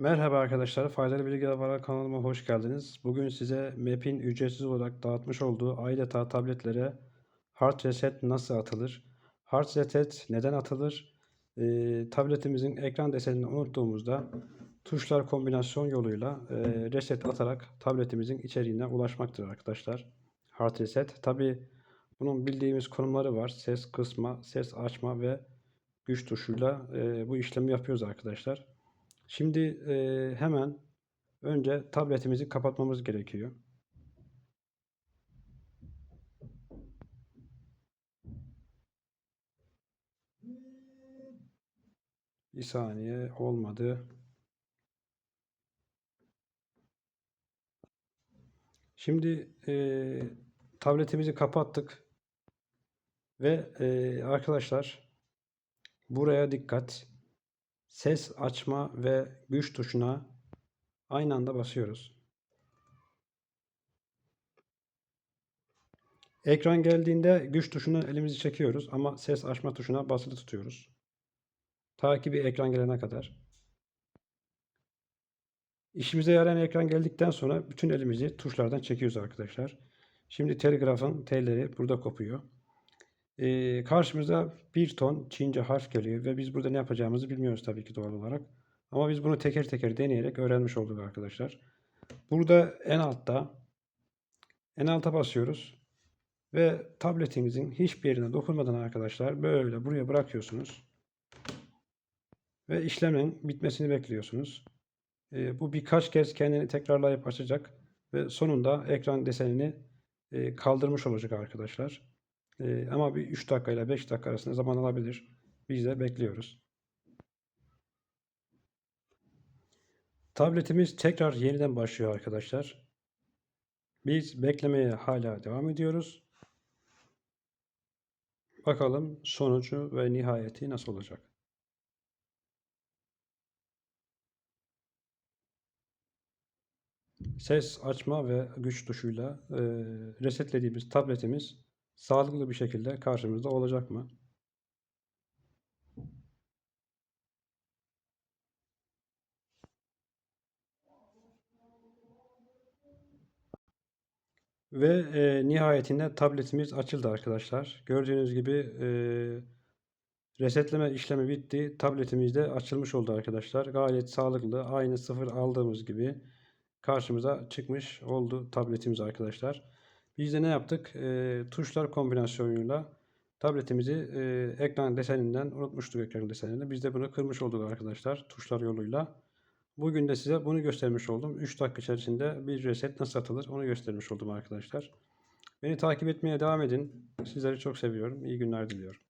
Merhaba arkadaşlar, Faydalı Bilgiler Var kanalıma hoş geldiniz. Bugün size MEP'in ücretsiz olarak dağıtmış olduğu Aydata tabletlere Hard Reset nasıl atılır? Hard Reset neden atılır? Ee, tabletimizin ekran desenini unuttuğumuzda tuşlar kombinasyon yoluyla e, reset atarak tabletimizin içeriğine ulaşmaktır arkadaşlar. Hard Reset. Tabi bunun bildiğimiz konumları var. Ses kısma, ses açma ve güç tuşuyla e, bu işlemi yapıyoruz arkadaşlar. Şimdi e, hemen önce tabletimizi kapatmamız gerekiyor. Bir saniye olmadı. Şimdi e, tabletimizi kapattık ve e, arkadaşlar buraya dikkat. Ses açma ve güç tuşuna aynı anda basıyoruz. Ekran geldiğinde güç tuşuna elimizi çekiyoruz ama ses açma tuşuna basılı tutuyoruz. Ta ki bir ekran gelene kadar. İşimize yarayan ekran geldikten sonra bütün elimizi tuşlardan çekiyoruz arkadaşlar. Şimdi telgrafın telleri burada kopuyor. Ee, karşımıza bir ton Çince harf geliyor ve biz burada ne yapacağımızı bilmiyoruz tabii ki doğal olarak. Ama biz bunu teker teker deneyerek öğrenmiş olduk arkadaşlar. Burada en altta en alta basıyoruz ve tabletinizin hiçbir yerine dokunmadan arkadaşlar böyle buraya bırakıyorsunuz ve işlemin bitmesini bekliyorsunuz. Ee, bu birkaç kez kendini tekrarlayıp açacak ve sonunda ekran desenini e, kaldırmış olacak arkadaşlar. Ee, ama bir 3 dakika ile 5 dakika arasında zaman alabilir. Biz de bekliyoruz. Tabletimiz tekrar yeniden başlıyor arkadaşlar. Biz beklemeye hala devam ediyoruz. Bakalım sonucu ve nihayeti nasıl olacak? Ses açma ve güç tuşuyla e, resetlediğimiz tabletimiz sağlıklı bir şekilde karşımızda olacak mı? Ve e, nihayetinde tabletimiz açıldı arkadaşlar. Gördüğünüz gibi e, resetleme işlemi bitti. Tabletimiz de açılmış oldu arkadaşlar. Gayet sağlıklı. Aynı sıfır aldığımız gibi karşımıza çıkmış oldu tabletimiz arkadaşlar. Biz de ne yaptık? E, tuşlar kombinasyonuyla tabletimizi e, ekran deseninden unutmuştuk ekran desenini. Biz de bunu kırmış olduk arkadaşlar tuşlar yoluyla. Bugün de size bunu göstermiş oldum. 3 dakika içerisinde bir reset nasıl atılır onu göstermiş oldum arkadaşlar. Beni takip etmeye devam edin. Sizleri çok seviyorum. İyi günler diliyorum.